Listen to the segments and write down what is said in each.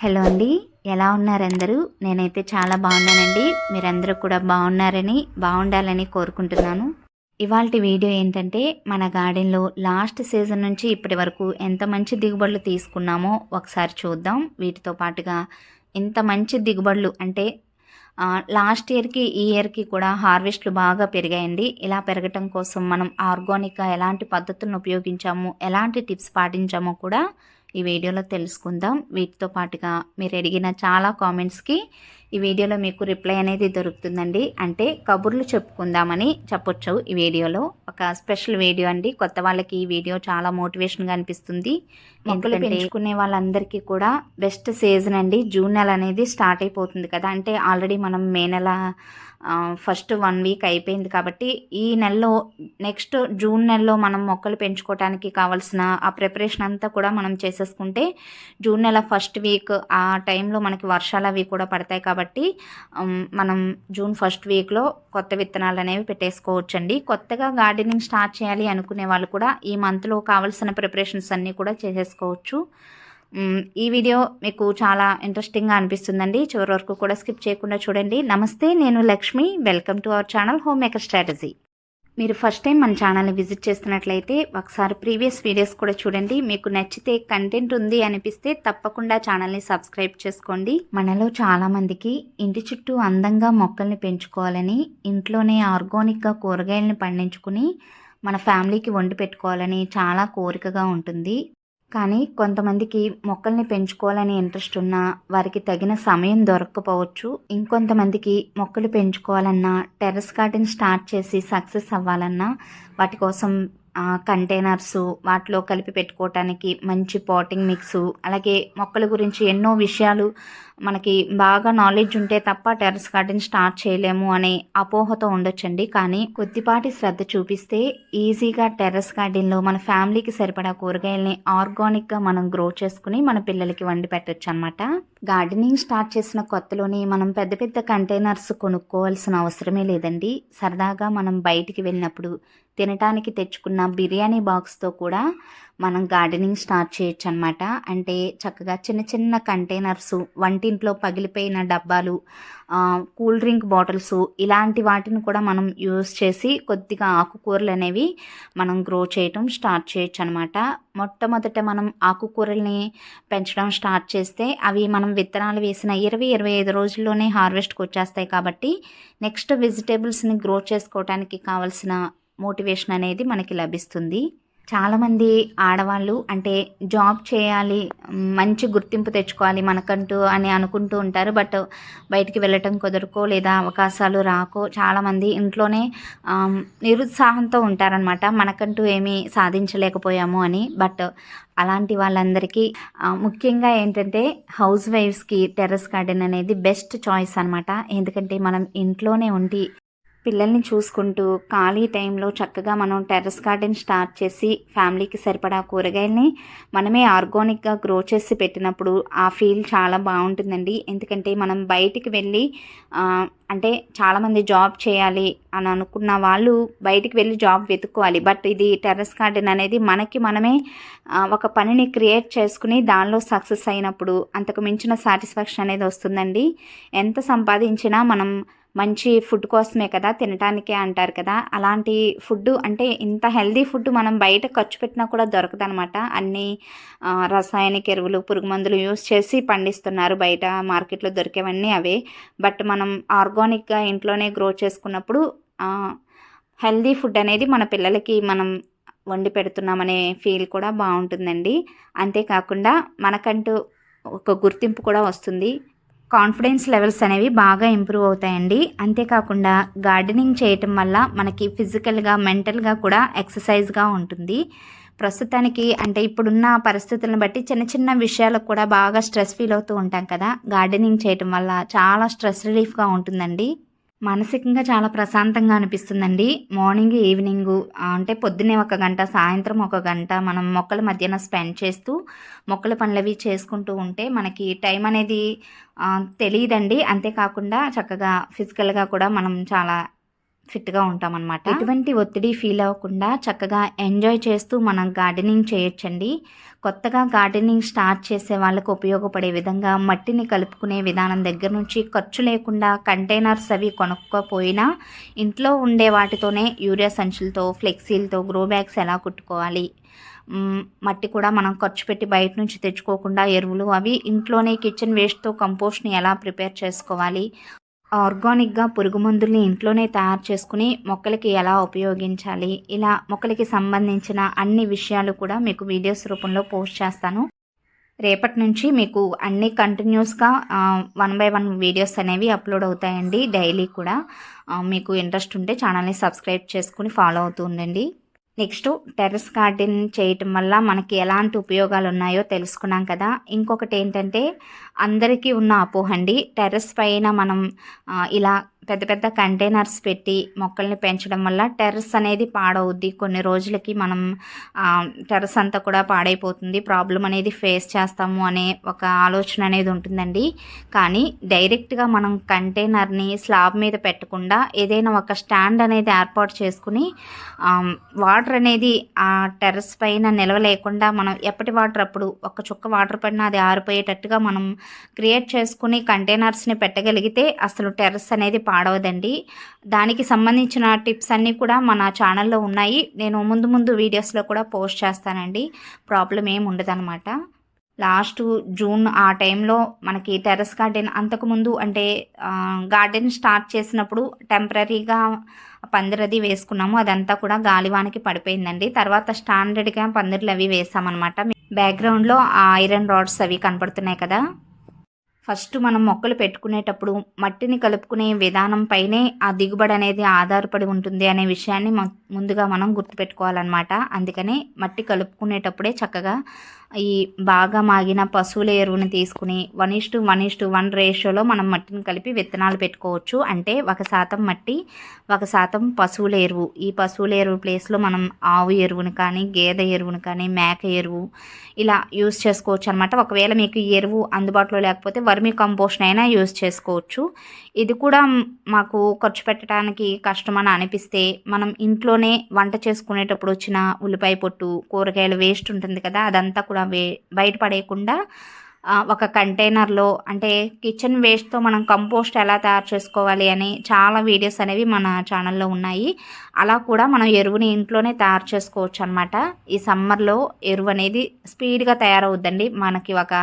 Hello అండి ఎలా ఉన్నారందరూ నేనైతే చాలా బాగున్నానండి. మీరందరూ కూడా బాగున్నారని బాగుండాలని కోరుకుంటున్నాను. ఇవాళ వీడియో ఏంటంటే మన గార్డెన్లో లాస్ట్ సీజన్ నుంచి ఇప్పటి వరకు ఎంత మంచి దిగుబడులు తీసుకున్నామో ఒకసారి చూద్దాం. వీటితో పాటుగా ఎంత మంచి దిగుబడులు అంటే లాస్ట్ ఇయర్కి ఈ ఇయర్కి కూడా హార్వెస్ట్లు బాగా పెరిగాయండి. ఇలా పెరగటం కోసం మనం ఆర్గానిక్గా ఎలాంటి పద్ధతులను ఉపయోగించాము ఎలాంటి టిప్స్ పాటించామో కూడా ఈ వీడియోలో తెలుసుకుందాం. వీటితో పాటుగా మీరు అడిగిన చాలా కామెంట్స్కి ఈ వీడియోలో మీకు రిప్లై అనేది దొరుకుతుందండి. అంటే కబుర్లు చెప్పుకుందామని చెప్పొచ్చు ఈ వీడియోలో. ఒక స్పెషల్ వీడియో అండి. కొత్త వాళ్ళకి ఈ వీడియో చాలా మోటివేషన్గా అనిపిస్తుంది. మొక్కలు పెంచుకునే వాళ్ళందరికీ కూడా బెస్ట్ సీజన్ అండి. జూన్ నెల అనేది స్టార్ట్ అయిపోతుంది కదా. అంటే ఆల్రెడీ మనం మే నెల ఫస్ట్ వన్ వీక్ అయిపోయింది కాబట్టి ఈ నెలలో నెక్స్ట్ జూన్ నెలలో మనం మొక్కలు పెంచుకోవడానికి కావాల్సిన ఆ ప్రిపరేషన్ అంతా కూడా మనం చేసేసుకుంటే జూన్ నెల ఫస్ట్ వీక్ ఆ టైంలో మనకి వర్షాలు అవి కూడా పడతాయి కాబట్టి మనం జూన్ ఫస్ట్ వీక్లో కొత్త విత్తనాలు అనేవి పెట్టేసుకోవచ్చండి. కొత్తగా గార్డెనింగ్ స్టార్ట్ చేయాలి అనుకునే వాళ్ళు కూడా ఈ మంత్లో కావాల్సిన ప్రిపరేషన్స్ అన్నీ కూడా చేసేసుకోవచ్చు. ఈ వీడియో మీకు చాలా ఇంట్రెస్టింగ్గా అనిపిస్తుందండి. చివరి వరకు కూడా స్కిప్ చేయకుండా చూడండి. నమస్తే నేను Lakshmi. Welcome to our channel home maker strategy మీరు ఫస్ట్ టైం మన ఛానల్ని విజిట్ చేస్తున్నట్లయితే ఒకసారి ప్రీవియస్ వీడియోస్ కూడా చూడండి. మీకు నచ్చితే కంటెంట్ ఉంది అనిపిస్తే తప్పకుండా ఛానల్ని సబ్స్క్రైబ్ చేసుకోండి. మనలో చాలామందికి ఇంటి చుట్టూ అందంగా మొక్కల్ని పెంచుకోవాలని ఇంట్లోనే ఆర్గానిక్గా కూరగాయలని పండించుకుని మన ఫ్యామిలీకి వండి పెట్టుకోవాలని చాలా కోరికగా ఉంటుంది. కానీ కొంతమందికి మొక్కల్ని పెంచుకోవాలని ఇంట్రెస్ట్ ఉన్నా వారికి తగిన సమయం దొరకకపోవచ్చు. ఇంకొంతమందికి మొక్కలు పెంచుకోవాలన్నా టెర్రస్ గార్డెన్ స్టార్ట్ చేసి సక్సెస్ అవ్వాలన్నా వాటి కోసం కంటైనర్స్ వాటిలో కలిపి పెట్టుకోవటానికి మంచి పాటింగ్ మిక్స్ అలాగే మొక్కల గురించి ఎన్నో విషయాలు మనకి బాగా నాలెడ్జ్ ఉంటే తప్ప టెర్రస్ గార్డెన్ స్టార్ట్ చేయలేము అనే అపోహతో ఉండొచ్చండి. కానీ కొద్దిపాటి శ్రద్ధ చూపిస్తే ఈజీగా టెర్రస్ గార్డెన్లో మన ఫ్యామిలీకి సరిపడా కూరగాయల్ని ఆర్గానిక్గా మనం గ్రో చేసుకుని మన పిల్లలకి వండి పెట్టచ్చు అనమాట గార్డెనింగ్ స్టార్ట్ చేసిన కొత్తలోనే మనం పెద్ద పెద్ద కంటైనర్స్ కొనుక్కోవాల్సిన అవసరమే లేదండి. సరదాగా మనం బయటికి వెళ్ళినప్పుడు తినటానికి తెచ్చుకున్న బిర్యానీ బాక్స్తో కూడా మనం గార్డెనింగ్ స్టార్ట్ చేయొచ్చు అనమాట అంటే చక్కగా చిన్న చిన్న కంటైనర్స్ వంటింట్లో పగిలిపోయిన డబ్బాలు కూల్ డ్రింక్ బాటిల్స్ ఇలాంటి వాటిని కూడా మనం యూస్ చేసి కొద్దిగా ఆకుకూరలు అనేవి మనం గ్రో చేయటం స్టార్ట్ చేయొచ్చు అనమాట మొట్టమొదట మనం ఆకుకూరల్ని పెంచడం స్టార్ట్ చేస్తే అవి మనం విత్తనాలు వేసిన ఇరవై ఇరవై ఐదు రోజుల్లోనే హార్వెస్ట్కి వచ్చేస్తాయి కాబట్టి నెక్స్ట్ వెజిటేబుల్స్ని గ్రో చేసుకోవడానికి కావాల్సిన మోటివేషన్ అనేది మనకి లభిస్తుంది. చాలామంది ఆడవాళ్ళు అంటే జాబ్ చేయాలి మంచి గుర్తింపు తెచ్చుకోవాలి మనకంటూ అని అనుకుంటూ ఉంటారు. బట్ బయటికి వెళ్ళటం కుదరకో లేదా అవకాశాలు రాకో చాలామంది ఇంట్లోనే నిరుత్సాహంతో ఉంటారనమాట మనకంటూ ఏమీ సాధించలేకపోయాము అని. బట్ అలాంటి వాళ్ళందరికీ ముఖ్యంగా ఏంటంటే హౌస్ వైఫ్స్కి టెర్రస్ గార్డెన్ అనేది బెస్ట్ చాయిస్ అనమాట ఎందుకంటే మనం ఇంట్లోనే ఉండి పిల్లల్ని చూసుకుంటూ ఖాళీ టైంలో చక్కగా మనం టెర్రస్ గార్డెన్ స్టార్ట్ చేసి ఫ్యామిలీకి సరిపడా కూరగాయల్ని మనమే ఆర్గానిక్గా గ్రో చేసి పెట్టినప్పుడు ఆ ఫీల్ చాలా బాగుంటుందండి. ఎందుకంటే మనం బయటికి వెళ్ళి అంటే చాలామంది జాబ్ చేయాలి అని అనుకున్న వాళ్ళు బయటికి వెళ్ళి జాబ్ వెతుక్కోవాలి. బట్ ఇది టెర్రస్ గార్డెన్ అనేది మనకి మనమే ఒక పనిని క్రియేట్ చేసుకుని దానిలో సక్సెస్ అయినప్పుడు అంతకు మించిన సాటిస్ఫాక్షన్ అనేది వస్తుందండి. ఎంత సంపాదించినా మనం మంచి ఫుడ్ కోసమే కదా తినటానికే అంటారు కదా. అలాంటి ఫుడ్ అంటే ఇంత హెల్దీ ఫుడ్ మనం బయట ఖర్చు పెట్టినా కూడా దొరకదనమాట అన్ని రసాయనిక ఎరువులు పురుగు మందులు యూస్ చేసి పండిస్తున్నారు బయట మార్కెట్లో దొరికేవన్నీ అవే. బట్ మనం ఆర్గానిక్గా ఇంట్లోనే గ్రో చేసుకున్నప్పుడు హెల్దీ ఫుడ్ అనేది మన పిల్లలకి మనం వండి పెడుతున్నామనే ఫీల్ కూడా బాగుంటుందండి. అంతేకాకుండా మనకంటూ ఒక గుర్తింపు కూడా వస్తుంది. కాన్ఫిడెన్స్ లెవెల్స్ అనేవి బాగా ఇంప్రూవ్ అవుతాయండి. అంతేకాకుండా గార్డెనింగ్ చేయటం వల్ల మనకి ఫిజికల్గా మెంటల్గా కూడా ఎక్సర్సైజ్గా ఉంటుంది. ప్రస్తుతానికి అంటే ఇప్పుడున్న పరిస్థితులను బట్టి చిన్న చిన్న విషయాలకు కూడా బాగా స్ట్రెస్ ఫీల్ అవుతూ ఉంటాం కదా. గార్డెనింగ్ చేయటం వల్ల చాలా స్ట్రెస్ రిలీఫ్గా ఉంటుందండి. మానసికంగా చాలా ప్రశాంతంగా అనిపిస్తుందండి. మార్నింగ్ ఈవినింగ్ అంటే పొద్దున్నే ఒక గంట సాయంత్రం ఒక గంట మనం మొక్కల మధ్యన స్పెండ్ చేస్తూ మొక్కల పనులవి చేసుకుంటూ ఉంటే మనకి టైం అనేది తెలియదండి. అంతేకాకుండా చక్కగా ఫిజికల్గా కూడా మనం చాలా ఫిట్గా ఉంటామన్నమాట. ఎటువంటి ఒత్తిడి ఫీల్ అవ్వకుండా చక్కగా ఎంజాయ్ చేస్తూ మనం గార్డెనింగ్ చేయొచ్చండి. కొత్తగా గార్డెనింగ్ స్టార్ట్ చేసే వాళ్ళకు ఉపయోగపడే విధంగా మట్టిని కలుపుకునే విధానం దగ్గర నుంచి ఖర్చు లేకుండా కంటైనర్స్ అవి కొనుక్కోపోయినా ఇంట్లో ఉండే వాటితోనే యూరియా సంచులతో ఫ్లెక్సీలతో గ్రో బ్యాగ్స్ ఎలా కుట్టుకోవాలి? మట్టి కూడా మనం ఖర్చు పెట్టి బయట నుంచి తెచ్చుకోకుండా ఎరువులు అవి ఇంట్లోనే కిచెన్ వేస్ట్తో కంపోస్ట్ని ఎలా ప్రిపేర్ చేసుకోవాలి? ఆర్గానిక్గా పురుగు మందుల్ని ఇంట్లోనే తయారు చేసుకుని మొక్కలకి ఎలా ఉపయోగించాలి ఇలా మొక్కలకి సంబంధించిన అన్ని విషయాలు కూడా మీకు వీడియోస్ రూపంలో పోస్ట్ చేస్తాను. రేపటి నుంచి మీకు అన్ని కంటిన్యూస్గా వన్ బై వన్ వీడియోస్ అనేవి అప్లోడ్ అవుతాయండి డైలీ కూడా. మీకు ఇంట్రెస్ట్ ఉంటే ఛానల్ని సబ్స్క్రైబ్ చేసుకుని ఫాలో అవుతూ ఉండండి. నెక్స్ట్ టెర్రస్ గార్డెన్ చేయటం వల్ల మనకి ఎలాంటి ఉపయోగాలు ఉన్నాయో తెలుసుకున్నాం కదా. ఇంకొకటి ఏంటంటే అందరికీ ఉన్న అపోహ అండి. టెర్రస్ పైన మనం ఇలా పెద్ద పెద్ద కంటైనర్స్ పెట్టి మొక్కల్ని పెంచడం వల్ల టెర్రస్ అనేది పాడవుద్ది. కొన్ని రోజులకి మనం టెర్రస్ అంతా కూడా పాడైపోతుంది. ప్రాబ్లం అనేది ఫేస్ చేస్తాము అనే ఒక ఆలోచన అనేది ఉంటుందండి. కానీ డైరెక్ట్గా మనం కంటైనర్ని స్లాబ్ మీద పెట్టకుండా ఏదైనా ఒక స్టాండ్ అనేది ఏర్పాటు చేసుకుని వాటర్ అనేది ఆ టెర్రస్ పైన నిల్వ లేకుండా మనం ఎప్పటి వాటర్ అప్పుడు ఒక చుక్క వాటర్ పడినా అది ఆరిపోయేటట్టుగా మనం క్రియేట్ చేసుకుని కంటైనర్స్ని పెట్టగలిగితే అసలు టెర్రస్ అనేది పాడవదండి దానికి సంబంధించిన టిప్స్ అన్నీ కూడా మన ఛానల్లో ఉన్నాయి. నేను ముందు ముందు వీడియోస్లో కూడా పోస్ట్ చేస్తానండి. ప్రాబ్లం ఏమి ఉండదనమాట లాస్ట్ జూన్ ఆ టైంలో మనకి టెర్రస్ గార్డెన్ అంతకుముందు అంటే గార్డెన్ స్టార్ట్ చేసినప్పుడు టెంపరీగా పందిరది వేసుకున్నాము. అదంతా కూడా గాలివానికి పడిపోయిందండి. తర్వాత స్టాండర్డ్గా పందిర్లు అవి వేసామన్నమాట. బ్యాక్గ్రౌండ్లో ఆ ఐరన్ రాడ్స్ అవి కనపడుతున్నాయి కదా. ఫస్ట్ మనం మొక్కలు పెట్టుకునేటప్పుడు మట్టిని కలుపుకునే విధానంపైనే ఆ దిగుబడి అనేది ఆధారపడి ఉంటుంది అనే విషయాన్ని ముందుగా మనం గుర్తుపెట్టుకోవాలన్నమాట. అందుకనే మట్టి కలుపుకునేటప్పుడే చక్కగా ఈ బాగా మాగిన పశువుల ఎరువుని తీసుకుని one is to one is to one రేషియోలో మనం మట్టిని కలిపి విత్తనాలు పెట్టుకోవచ్చు. అంటే ఒక శాతం మట్టి ఒక శాతం పశువుల ఎరువు. ఈ పశువుల ఎరువు ప్లేస్లో మనం ఆవు ఎరువుని కానీ గేదె ఎరువుని కానీ మేక ఎరువు ఇలా యూస్ చేసుకోవచ్చు అనమాట ఒకవేళ మీకు ఈ ఎరువు అందుబాటులో లేకపోతే వర్మీ కంపోస్ట్ అయినా యూస్ చేసుకోవచ్చు. ఇది కూడా మాకు ఖర్చు పెట్టడానికి కష్టమని అనిపిస్తే మనం ఇంట్లోనే వంట చేసుకునేటప్పుడు వచ్చిన ఉల్లిపాయ పొట్టు కూరగాయల వేస్ట్ ఉంటుంది కదా అదంతా కూడా వే బయటపడేయకుండా ఒక కంటైనర్లో అంటే కిచెన్ వేస్ట్తో మనం కంపోస్ట్ ఎలా తయారు చేసుకోవాలి అని చాలా వీడియోస్ అనేవి మన ఛానల్లో ఉన్నాయి. అలా కూడా మనం ఎరువుని ఇంట్లోనే తయారు చేసుకోవచ్చు అనమాట ఈ సమ్మర్లో ఎరువు అనేది స్పీడ్గా తయారవుద్దండి. మనకి ఒక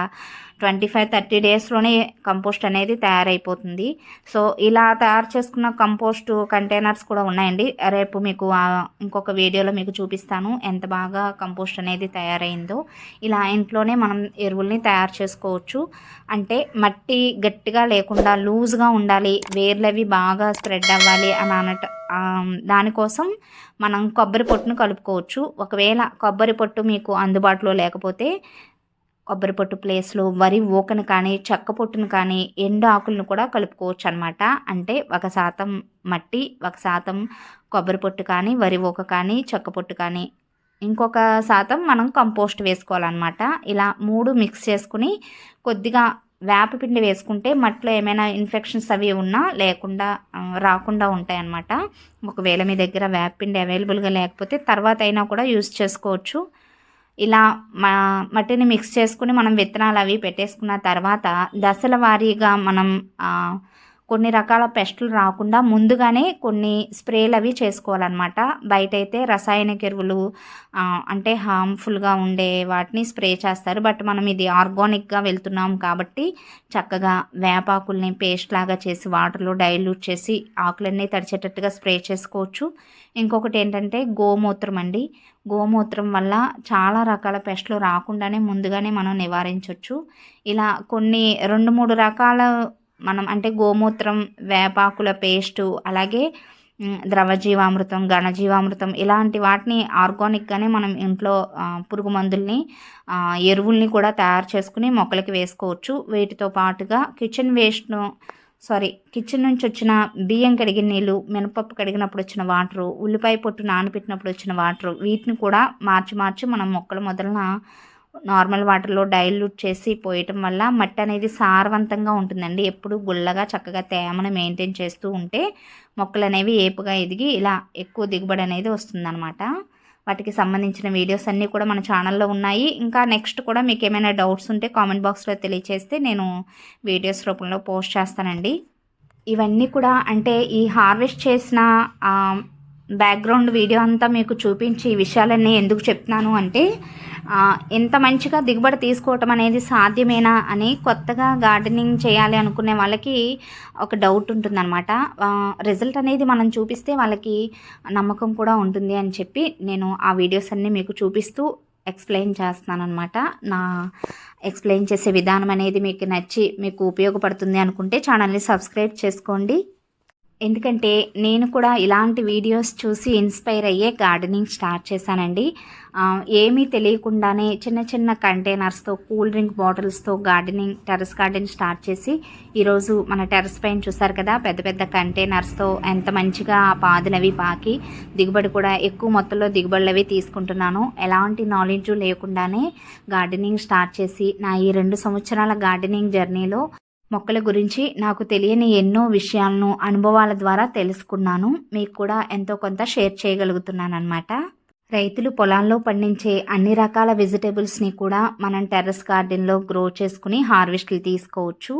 ట్వంటీ ఫైవ్ థర్టీ డేస్లోనే కంపోస్ట్ అనేది తయారైపోతుంది. సో ఇలా తయారు చేసుకున్న కంపోస్ట్ కంటైనర్స్ కూడా ఉన్నాయండి. రేపు మీకు ఇంకొక వీడియోలో మీకు చూపిస్తాను ఎంత బాగా కంపోస్ట్ అనేది తయారైందో. ఇలా ఇంట్లోనే మనం ఎరువుల్ని తయారు చేసుకోవచ్చు. అంటే మట్టి గట్టిగా లేకుండా లూజ్గా ఉండాలి వేర్లవి బాగా స్ప్రెడ్ అవ్వాలి అని అనట దానికోసం మనం కొబ్బరి పొట్టును కలుపుకోవచ్చు. ఒకవేళ కొబ్బరి పొట్టు మీకు అందుబాటులో లేకపోతే కొబ్బరి పొట్టు ప్లేస్లో వరి ఊకను కానీ చెక్క పొట్టును కానీ ఎండు ఆకులను కూడా కలుపుకోవచ్చు అనమాట అంటే ఒక శాతం మట్టి ఒక శాతం కొబ్బరి పొట్టు కానీ వరి ఊక కానీ చెక్క పొట్టు కానీ. ఇంకొక శాతం మనం కంపోస్ట్ వేసుకోవాలన్నమాట. ఇలా మూడు మిక్స్ చేసుకుని కొద్దిగా వేపపిండి వేసుకుంటే మట్టిలో ఏమైనా ఇన్ఫెక్షన్స్ అవి ఉన్నా లేకుండా రాకుండా ఉంటాయి అన్నమాట ఒకవేళ మీ దగ్గర వేపపిండి అవైలబుల్గా లేకపోతే తర్వాత అయినా కూడా యూస్ చేసుకోవచ్చు. ఇలా మా మట్టిని మిక్స్ చేసుకుని మనం విత్తనాలు అవి పెట్టేసుకున్న తర్వాత దశల వారీగా మనం కొన్ని రకాల పెస్టులు రాకుండా ముందుగానే కొన్ని స్ప్రేలు అవి చేసుకోవాలన్నమాట. బయట అయితే రసాయనిక ఎరువులు అంటే హార్మ్ఫుల్గా ఉండే వాటిని స్ప్రే చేస్తారు. బట్ మనం ఇది ఆర్గానిక్గా వెళ్తున్నాం కాబట్టి చక్కగా వేపాకుల్ని పేస్ట్ లాగా చేసి వాటర్లో డైల్యూట్ చేసి ఆకులన్నీ తడిచేటట్టుగా స్ప్రే చేసుకోవచ్చు. ఇంకొకటి ఏంటంటే గోమూత్రం అండి. గోమూత్రం వల్ల చాలా రకాల పెస్టులు రాకుండానే ముందుగానే మనం నివారించవచ్చు ఇలా కొన్ని రెండు మూడు రకాల మనం అంటే గోమూత్రం వేపాకుల పేస్టు అలాగే ద్రవజీవామృతం ఘనజీవామృతం ఇలాంటి వాటిని ఆర్గానిక్గానే మనం ఇంట్లో పురుగు మందుల్ని ఎరువుల్ని కూడా తయారు చేసుకుని మొక్కలకి వేసుకోవచ్చు. వీటితో పాటుగా కిచెన్ వేస్ట్ను సారీ కిచెన్ నుంచి వచ్చిన బియ్యం కడిగిన నీళ్ళు మినపప్పు కడిగినప్పుడు వచ్చిన వాటరు ఉల్లిపాయ పొట్టు నానబెట్టినప్పుడు వచ్చిన వాటరు వీటిని కూడా మార్చి మార్చి మనం మొక్కల మొదలన నార్మల్ వాటర్లో డైల్యూట్ చేసి పోయటం వల్ల మట్టి అనేది సారవంతంగా ఉంటుందండి. ఎప్పుడు గుల్లగా చక్కగా తేమను మెయింటైన్ చేస్తూ ఉంటే మొక్కలు అనేవి ఏపుగా ఎదిగి ఇలా ఎక్కువ దిగుబడి అనేది వస్తుందన్నమాట. వాటికి సంబంధించిన వీడియోస్ అన్నీ కూడా మన ఛానల్లో ఉన్నాయి. ఇంకా నెక్స్ట్ కూడా మీకు ఏమైనా డౌట్స్ ఉంటే కామెంట్ బాక్స్లో తెలియచేస్తే నేను వీడియోస్ రూపంలో పోస్ట్ చేస్తానండి. ఇవన్నీ కూడా అంటే ఈ హార్వెస్ట్ చేసిన బ్యాక్గ్రౌండ్ వీడియో అంతా మీకు చూపించి ఈ విషయాలన్నీ ఎందుకు చెప్తున్నాను అంటే ఎంత మంచిగా దిగుబడి తీసుకోవటం అనేది సాధ్యమేనా అని కొత్తగా గార్డెనింగ్ చేయాలి అనుకునే వాళ్ళకి ఒక డౌట్ ఉంటుందన్నమాట. రిజల్ట్ అనేది మనం చూపిస్తే వాళ్ళకి నమ్మకం కూడా ఉంటుంది అని చెప్పి నేను ఆ వీడియోస్ అన్నీ మీకు చూపిస్తూ ఎక్స్ప్లెయిన్ చేస్తున్నాను అనమాట నా ఎక్స్ప్లెయిన్ చేసే విధానం అనేది మీకు నచ్చి మీకు ఉపయోగపడుతుంది అనుకుంటే ఛానల్ని సబ్స్క్రైబ్ చేసుకోండి. ఎందుకంటే నేను కూడా ఇలాంటి వీడియోస్ చూసి ఇన్స్పైర్ అయ్యే గార్డెనింగ్ స్టార్ట్ చేశానండి. ఏమీ తెలియకుండానే చిన్న చిన్న కంటైనర్స్తో కూల్ డ్రింక్ బాటిల్స్తో గార్డెనింగ్ టెర్రస్ గార్డెన్ స్టార్ట్ చేసి ఈరోజు మన టెర్రస్ పైన చూసారు కదా పెద్ద పెద్ద కంటైనర్స్తో ఎంత మంచిగా ఆ పాదులు పాకి దిగుబడి కూడా ఎక్కువ మొత్తంలో దిగుబడులు అవి తీసుకుంటున్నాను. ఎలాంటి నాలెడ్జ్ లేకుండానే గార్డెనింగ్ స్టార్ట్ చేసి నా ఈ రెండు సంవత్సరాల గార్డెనింగ్ జర్నీలో మొక్కల గురించి నాకు తెలియని ఎన్నో విషయాలను అనుభవాల ద్వారా తెలుసుకున్నాను. మీకు కూడా ఎంతో కొంత షేర్ చేయగలుగుతున్నాను అనమాట రైతులు పొలాల్లో పండించే అన్ని రకాల వెజిటేబుల్స్ని కూడా మనం టెర్రస్ గార్డెన్లో గ్రో చేసుకుని హార్వెస్ట్లు తీసుకోవచ్చు.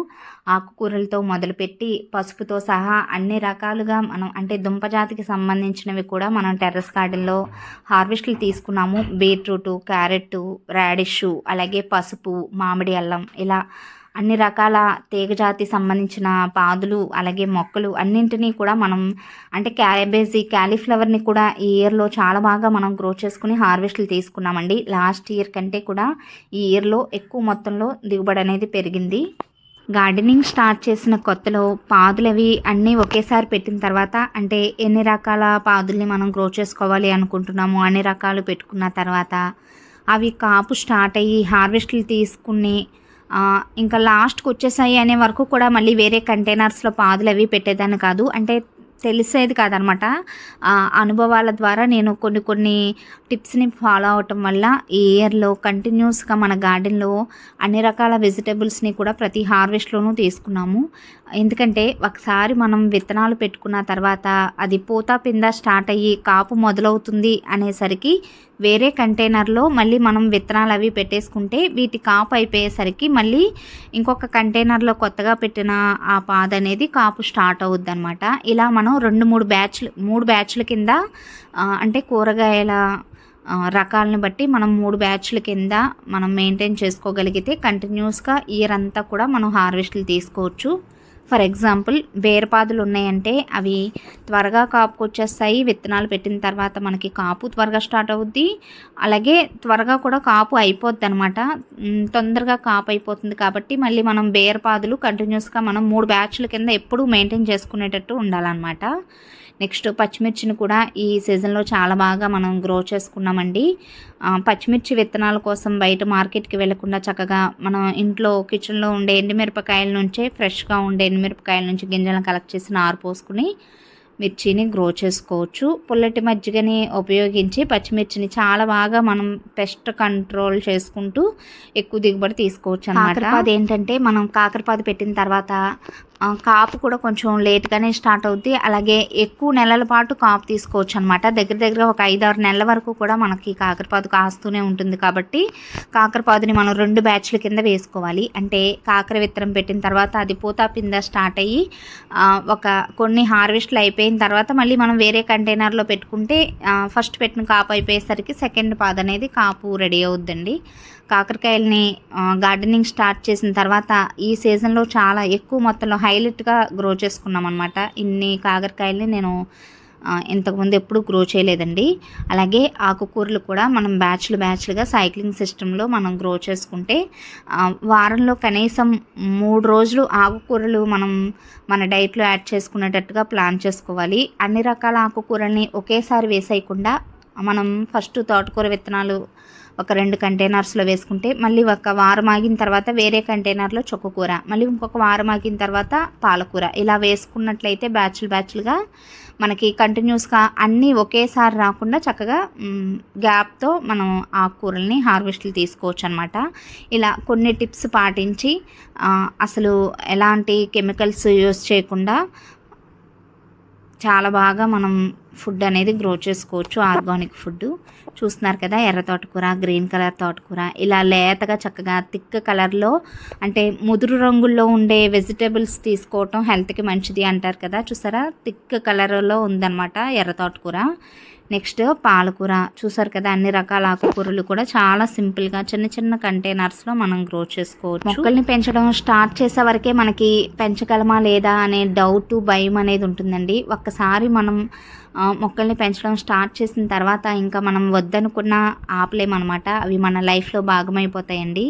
ఆకుకూరలతో మొదలుపెట్టి పసుపుతో సహా అన్ని రకాలుగా మనం అంటే దుంపజాతికి సంబంధించినవి కూడా మనం టెర్రస్ గార్డెన్లో హార్వెస్ట్లు తీసుకున్నాము. బీట్రూటు క్యారెట్ రాడిషు అలాగే పసుపు మామిడి అల్లం ఇలా అన్ని రకాల తీగజాతి సంబంధించిన పాదులు అలాగే మొక్కలు అన్నింటినీ కూడా మనం అంటే క్యాబేజీ క్యాలీఫ్లవర్ని కూడా ఈ ఇయర్లో చాలా బాగా మనం గ్రో చేసుకుని హార్వెస్ట్లు తీసుకున్నామండి. లాస్ట్ ఇయర్ కంటే కూడా ఈ ఇయర్లో ఎక్కువ మొత్తంలో దిగుబడి అనేది పెరిగింది. గార్డెనింగ్ స్టార్ట్ చేసిన కొత్తలో పాదులు అవి అన్నీ ఒకేసారి పెట్టిన తర్వాత అంటే ఎన్ని రకాల పాదుల్ని మనం గ్రో చేసుకోవాలి అనుకుంటున్నాము అన్ని రకాలు పెట్టుకున్న తర్వాత అవి కాపు స్టార్ట్ అయ్యి హార్వెస్ట్లు తీసుకుని ఇంకా లాస్ట్కి వచ్చేసాయి అనే వరకు కూడా మళ్ళీ వేరే కంటైనర్స్లో పాదులు అవి పెట్టేదాన్ని కాదు. అంటే తెలిసేది కాదనమాట. అనుభవాల ద్వారా నేను కొన్ని కొన్ని టిప్స్ని ఫాలో అవటం వల్ల ఈ ఇయర్లో కంటిన్యూస్గా మన గార్డెన్లో అన్ని రకాల వెజిటేబుల్స్ని కూడా ప్రతి హార్వెస్ట్లోనూ తీసుకున్నాము. ఎందుకంటే ఒకసారి మనం విత్తనాలు పెట్టుకున్న తర్వాత అది పూత పింద స్టార్ట్ అయ్యి కాపు మొదలవుతుంది అనేసరికి వేరే కంటైనర్లో మళ్ళీ మనం విత్తనాలు అవి పెట్టేసుకుంటే వీటి కాపు అయిపోయేసరికి మళ్ళీ ఇంకొక కంటైనర్లో కొత్తగా పెట్టిన ఆ పాద అనేది కాపు స్టార్ట్ అవుద్ది అనమాట ఇలా మనం రెండు మూడు బ్యాచ్లు మూడు బ్యాచ్ల కింద అంటే కూరగాయల రకాలను బట్టి మనం మూడు బ్యాచ్ల కింద మనం మెయింటైన్ చేసుకోగలిగితే కంటిన్యూస్గా ఇయర్ అంతా కూడా మనం హార్వెస్ట్లు తీసుకోవచ్చు. ఫర్ ఎగ్జాంపుల్ బేరపాదులు ఉన్నాయంటే అవి త్వరగా కాపుకు వచ్చేస్తాయి విత్తనాలు పెట్టిన తర్వాత మనకి కాపు త్వరగా స్టార్ట్ అవుద్ది. అలాగే త్వరగా కూడా కాపు అయిపోద్ది అనమాట తొందరగా కాపు అయిపోతుంది కాబట్టి మళ్ళీ మనం బేరపాదులు కంటిన్యూస్గా మనం మూడు బ్యాచ్ల కింద ఎప్పుడూ మెయింటైన్ చేసుకునేటట్టు ఉండాలన్నమాట. నెక్స్ట్ పచ్చిమిర్చిని కూడా ఈ సీజన్లో చాలా బాగా మనం గ్రో చేసుకున్నామండి. పచ్చిమిర్చి విత్తనాల కోసం బయట మార్కెట్కి వెళ్ళకుండా చక్కగా మనం ఇంట్లో కిచెన్లో ఉండే ఎండుమిరపకాయల నుంచే ఫ్రెష్గా ఉండే మిరపకాయల నుంచి గింజలను కలెక్ట్ చేసి నారు పోసుకుని మిర్చిని గ్రో చేసుకోవచ్చు. పుల్లటి మజ్జిగని ఉపయోగించి పచ్చిమిర్చిని చాలా బాగా మనం పెస్ట్ కంట్రోల్ చేసుకుంటూ ఎక్కువ దిగుబడి తీసుకోవచ్చు అనమాట అదేంటంటే మనం కాకరపాదు పెట్టిన తర్వాత కాపు కూడా కొంచెం లేట్గానే స్టార్ట్ అవుద్ది. అలాగే ఎక్కువ నెలల పాటు కాపు తీసుకోవచ్చు అనమాట దగ్గర దగ్గర ఒక ఐదారు నెలల వరకు కూడా మనకి కాకరపాదు కాస్తూనే ఉంటుంది కాబట్టి కాకరపాదుని మనం రెండు బ్యాచ్ల కింద వేసుకోవాలి. అంటే కాకర విత్తనం పెట్టిన తర్వాత అది పూత పింద స్టార్ట్ అయ్యి ఒక కొన్ని హార్వెస్ట్లు అయిపోయిన తర్వాత మళ్ళీ మనం వేరే కంటైనర్లో పెట్టుకుంటే ఫస్ట్ పెట్టిన కాపు అయిపోయేసరికి సెకండ్ పాదు అనేది కాపు రెడీ అవుద్దండి. కాకరకాయలని గార్డెనింగ్ స్టార్ట్ చేసిన తర్వాత ఈ సీజన్లో చాలా ఎక్కువ మొత్తంలో హైలైట్గా గ్రో చేసుకున్నాం అనమాట ఇన్ని కాకరకాయలని నేను ఇంతకుముందు ఎప్పుడు గ్రో చేయలేదండి. అలాగే ఆకుకూరలు కూడా మనం బ్యాచ్లు బ్యాచ్లుగా సైక్లింగ్ సిస్టంలో మనం గ్రో చేసుకుంటే వారంలో కనీసం మూడు రోజులు ఆకుకూరలు మనం మన డైట్లో యాడ్ చేసుకునేటట్టుగా ప్లాన్ చేసుకోవాలి. అన్ని రకాల ఆకుకూరల్ని ఒకేసారి వేసేయకుండా మనం ఫస్ట్ తోటకూర విత్తనాలు ఒక రెండు కంటైనర్స్లో వేసుకుంటే మళ్ళీ ఒక వారం ఆగిన తర్వాత వేరే కంటైనర్లో చొక్కకూర మళ్ళీ ఇంకొక వారం ఆగిన తర్వాత పాలకూర. ఇలా వేసుకున్నట్లయితే బ్యాచ్లు బ్యాచ్లుగా మనకి కంటిన్యూస్గా అన్నీ ఒకేసారి రాకుండా చక్కగా గ్యాప్తో మనం ఆకుకూరల్ని హార్వెస్ట్లు తీసుకోవచ్చు అనమాట ఇలా కొన్ని టిప్స్ పాటించి అసలు ఎలాంటి కెమికల్స్ యూస్ చేయకుండా చాలా బాగా మనం ఫుడ్ అనేది గ్రో చేసుకోవచ్చు ఆర్గానిక్ ఫుడ్. చూస్తున్నారు కదా ఎర్ర తోటకూర గ్రీన్ కలర్ తోటకూర. ఇలా లేతగా చక్కగా థిక్ కలర్లో అంటే ముదురు రంగుల్లో ఉండే వెజిటేబుల్స్ తీసుకోవటం హెల్త్కి మంచిది అంటారు కదా. చూసారా? థిక్ కలర్లో ఉందన్నమాట ఎర్ర తోటకూర. నెక్స్ట్ పాలకూర. చూసారు కదా అన్ని రకాల ఆకుకూరలు కూడా చాలా సింపుల్గా చిన్న చిన్న కంటైనర్స్లో మనం గ్రో చేసుకోవచ్చు. మొక్కల్ని పెంచడం స్టార్ట్ చేసే వరకే మనకి పెంచగలమా లేదా అనే డౌట్ భయం అనేది ఉంటుందండి. ఒక్కసారి మనం మొక్కల్ని పెంచడం స్టార్ట్ చేసిన తర్వాత ఇంకా మనం వద్దనుకున్న ఆపలేమన్నమాట. అవి మన లైఫ్లో భాగమైపోతాయండి.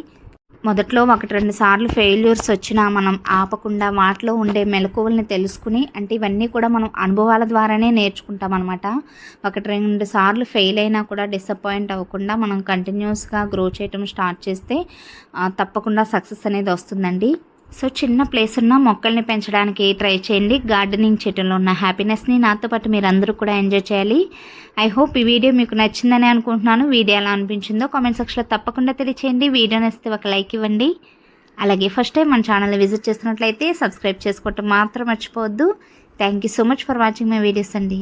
మొదట్లో ఒకటి రెండు సార్లు ఫెయిల్యూర్స్ వచ్చినా మనం ఆపకుండా వాటిలో ఉండే మెలకువల్ని తెలుసుకుని అంటే ఇవన్నీ కూడా మనం అనుభవాల ద్వారానే నేర్చుకుంటాం అనమాట ఒకటి రెండు సార్లు ఫెయిల్ అయినా కూడా డిసప్పాయింట్ అవ్వకుండా మనం కంటిన్యూస్గా గ్రో చేయటం స్టార్ట్ చేస్తే తప్పకుండా సక్సెస్ అనేది వస్తుందండి. సో చిన్న ప్లేస్ ఉన్న మొక్కల్ని పెంచడానికి ట్రై చేయండి. గార్డెనింగ్ చెట్టులో ఉన్న హ్యాపీనెస్ని నాతో పాటు మీరందరూ కూడా ఎంజాయ్ చేయాలి. ఐ హోప్ ఈ వీడియో మీకు నచ్చిందని అనుకుంటున్నాను. వీడియో ఎలా అనిపించిందో కామెంట్ సెక్షన్లో తప్పకుండా తెలియచేయండి. వీడియో నచ్చితే ఒక లైక్ ఇవ్వండి. అలాగే ఫస్ట్ టైం మన ఛానల్ని విజిట్ చేస్తున్నట్లయితే సబ్స్క్రైబ్ చేసుకోవటం మాత్రం మర్చిపోవద్దు. Thank you so much for watching my videos అండి.